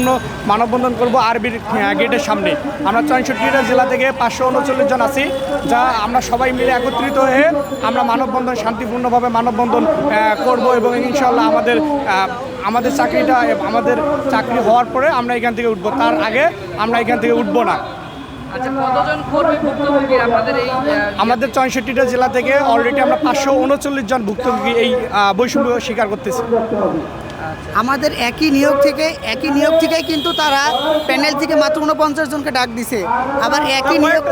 শান্তিপূর্ণ মানববন্ধন করব আরবির গেটের সামনে। আমরা চৌষট্টিটা জেলা থেকে পাঁচশো উনচল্লিশ জন আছি যা আমরা সবাই মিলে একত্রিত হয়ে আমরা মানববন্ধন শান্তিপূর্ণভাবে মানববন্ধন করব এবং ইনশাল্লাহ আমাদের আমাদের চাকরিটা আমাদের চাকরি হওয়ার পরে আমরা এখান থেকে উঠবো। তার আগে আমরা এখান থেকে উঠবো না। আচ্ছা আমাদের চৌষট্টিটা জেলা থেকে অলরেডি আমরা পাঁচশো উনচল্লিশ জন ভুক্তভোগী এই বৈষম্য স্বীকার করতেছি। আমাদের একই নিয়োগ থেকে একই নিয়োগ থেকে কিন্তু তারা প্যানেল থেকে মাত্র উনপঞ্চাশ জনকে ডাক দিছে। আবার একই নিয়োগ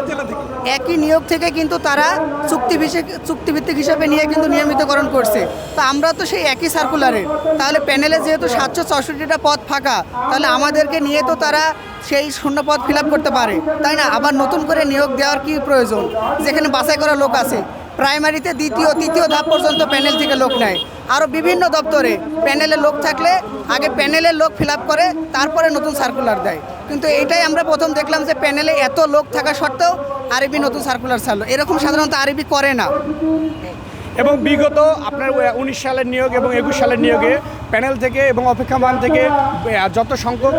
একই নিয়োগ থেকে কিন্তু তারা চুক্তি ভিসে- চুক্তিভিত্তিক হিসাবে নিয়ে কিন্তু নিয়মিতকরণ করছে। তো আমরা তো সেই একই সার্কুলারের তাহলে প্যানেলে যেহেতু সাতশো চৌষট্টিটা পদ ফাঁকা তাহলে আমাদেরকে নিয়ে তো তারা সেই শূন্য পদ ফিল করতে পারে। তাই না? আবার নতুন করে নিয়োগ দেওয়ার কি প্রয়োজন? যেখানে বাছাই করা লোক আছে। প্রাইমারিতে দ্বিতীয় তৃতীয় ধাপ পর্যন্ত প্যানেল থেকে লোক নেয়। আরও বিভিন্ন দপ্তরে প্যানেলের লোক থাকলে আগে প্যানেলের লোক ফিল করে, তারপরে নতুন সার্কুলার দেয়। কিন্তু এটাই আমরা প্রথম দেখলাম যে প্যানেলে এত লোক থাকা সত্ত্বেও আরবি নতুন সার্কুলার ছাড়লো। এরকম সাধারণত আরবি করে না। এবং বিগত আপনার উনিশ সালের নিয়োগ এবং একুশ সালের নিয়োগে প্যানেল থেকে এবং অপেক্ষামান থেকে যত সংখ্যক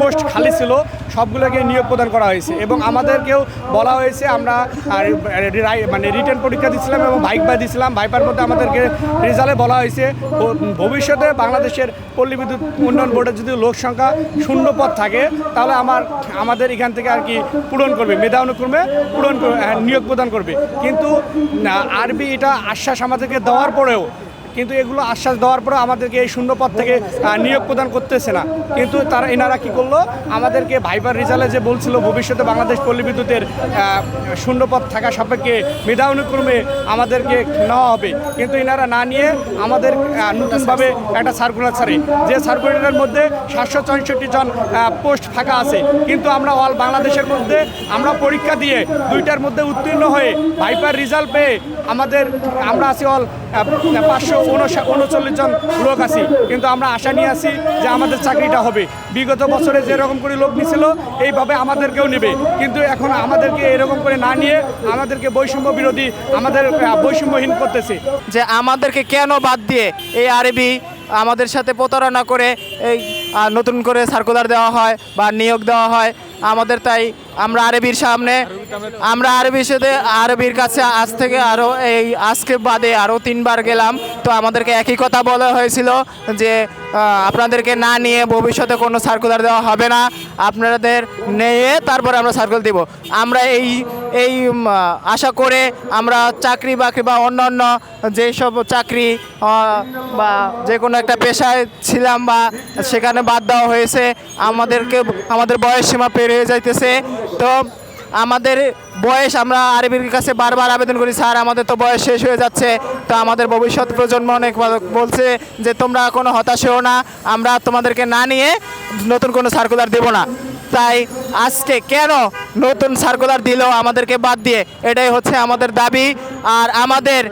পোস্ট খালি ছিল, সবগুলোকে নিয়োগ প্রদান করা হয়েছে। এবং আমাদেরকেও বলা হয়েছে, আমরা মানে রিটার্ন পরীক্ষা দিচ্ছিলাম এবং ভাইবা দিয়েছিলাম ভাইপার মধ্যে আমাদেরকে রেজাল্টে বলা হয়েছে ভবিষ্যতে বাংলাদেশের পল্লী বিদ্যুৎ উন্নয়ন বোর্ডের যদি লোক সংখ্যা শূন্য পদ থাকে, তাহলে আমার, আমাদের এখান থেকে আর কি পূরণ করবে, মেধা অনুক্রমে পূরণ নিয়োগ প্রদান করবে। কিন্তু আরবি এটা আশ্বাস আমাদেরকে দেওয়ার পরেও কিন্তু এগুলো আশ্বাস দেওয়ার পরেও আমাদেরকে এই শূন্য পদ থেকে নিয়োগ প্রদান করতেছে না। কিন্তু তারা, এনারা কি করল? আমাদেরকে ভাইবার রেজাল্টে যে বলছিল, ভবিষ্যতে বাংলাদেশ পল্লী বিদ্যুতের শূন্য পদ থাকা সাপেক্ষে মেধা অনুক্রমে আমাদেরকে নেওয়া হবে। কিন্তু এনারা না নিয়ে আমাদের নতুনভাবে একটা সার্কুলার ছাড়ে। যে সার্কুলারের মধ্যে সাতশো চৌষট্টি জন পোস্ট ফাঁকা আছে। কিন্তু আমরা অল বাংলাদেশের মধ্যে, আমরা পরীক্ষা দিয়ে দুইটার মধ্যে উত্তীর্ণ হয়ে ভাইপার রেজাল্ট পেয়ে আমাদের, আমরা আছি অল পাঁচশো উনচল্লিশ জন লোক আছি। কিন্তু আমরা আশা নিয়ে আছি যে আমাদের চাকরিটা হবে। বিগত বছরে যেরকম করে লোক নিছিল, এইভাবে আমাদেরকেও নেবে। কিন্তু এখন আমাদেরকে এরকম করে না নিয়ে আমাদেরকে বৈষম্য বিরোধী, আমাদের বৈষম্যহীন করতেছে। যে আমাদেরকে কেন বাদ দিয়ে এই আরবি আমাদের সাথে প্রতারণা করে এই নতুন করে সার্কুলার দেওয়া হয় বা নিয়োগ দেওয়া হয়, আমাদের তাই আমরা আরবির সামনে, আমরা আরবির সাথে আরবির কাছে আজ থেকে আরও এই আজকে বাদে আরও তিনবার গেলাম। তো আমাদেরকে একই কথা বলা হয়েছিল যে আপনাদেরকে না নিয়ে ভবিষ্যতে কোনো সার্কুলার দেওয়া হবে না। আপনাদের নিয়ে তারপরে আমরা সার্কুল দিব। আমরা এই এই আশা করে আমরা চাকরি বাকরি বা অন্যান্য যেসব চাকরি বা যে কোনো একটা পেশায় ছিলাম বা সেখানে বাদ দেওয়া হয়েছে, আমাদেরকে, আমাদের বয়স সীমা পেরিয়ে যাইতেছে। তো আমাদের বয়স আমরা আরবির কাছে বারবার আবেদন করি, স্যার, আমাদের তো বয়স শেষ হয়ে যাচ্ছে। তো আমাদের ভবিষ্যৎ প্রজন্ম অনেক বলছে যে, তোমরা কোনো হতাশ হও না, আমরা তোমাদেরকে না নিয়ে নতুন কোনো সার্কুলার দেব না। তাই আজকে কেন নতুন সার্কুলার দিল আমাদেরকে বাদ দিয়ে? এটাই হচ্ছে আমাদের দাবি। আর আমাদের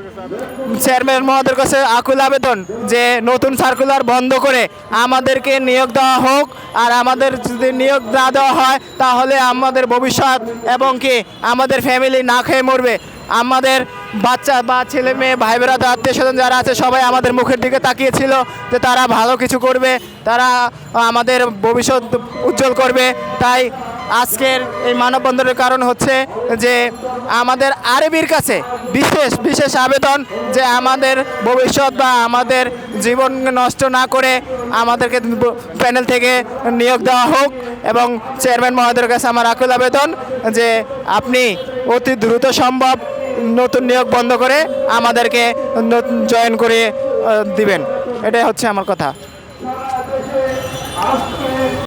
চেয়ারম্যান মহোদয়ের কাছে আকুল আবেদন যে নতুন সার্কুলার বন্ধ করে আমাদেরকে নিয়োগ দেওয়া হোক। আর আমাদের যদি নিয়োগ না দেওয়া হয়, তাহলে আমাদের ভবিষ্যৎ এবং কি আমাদের ফ্যামিলি না খেয়ে মরবে। আমাদের বাচ্চা বা ছেলে মেয়ে ভাই বেড়া আত্মীয় স্বজন যারা আছে, সবাই আমাদের মুখের দিকে তাকিয়েছিল যে তারা ভালো কিছু করবে, তারা আমাদের ভবিষ্যৎ উজ্জ্বল করবে। তাই আজকের এই মানববন্ধনের কারণ হচ্ছে যে আমাদের আরবির কাছে বিশেষ বিশেষ আবেদন যে আমাদের ভবিষ্যৎ বা আমাদের জীবন নষ্ট না করে আমাদেরকে প্যানেল থেকে নিয়োগ দেওয়া হোক এবং চেয়ারম্যান মহোদয়ের কাছে আমার আকুল আবেদন যে আপনি অতি দ্রুত সম্ভব নতুন নিয়োগ বন্ধ করে আমাদেরকে নতুন জয়েন করে দিবেন। এটাই হচ্ছে আমার কথা।